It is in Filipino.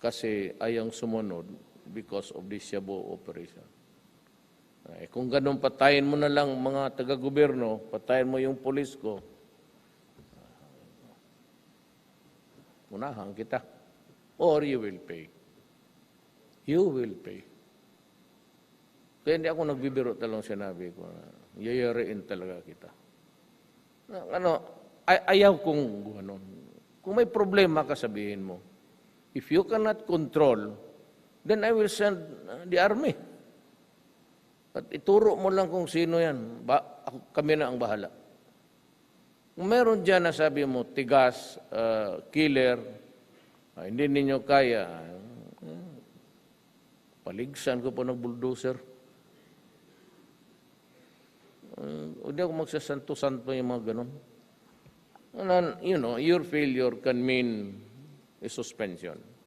kasi ayang sumunod because of this Shabu operation. Eh, kung ganun, patayin mo na lang mga taga-gobyerno, patayin mo yung polis ko, unahan kita. Or you will pay. You will pay. Kaya hindi ako nagbibiro talong sinabi ko na yayariin talaga kita. Ano, ay- ayaw kong ano, kung may problema ka sabihin mo. If you cannot control, then I will send uh, the army. At ituro mo lang kung sino yan. Ba, ako, kami na ang bahala. Kung meron dyan na sabi mo, tigas, uh, killer, ah, hindi ninyo kaya, eh, paligsan ko po ng bulldozer. Uh, hindi ako magsasanto-santo yung mga ganun. And then, you know, your failure can mean y suspensión.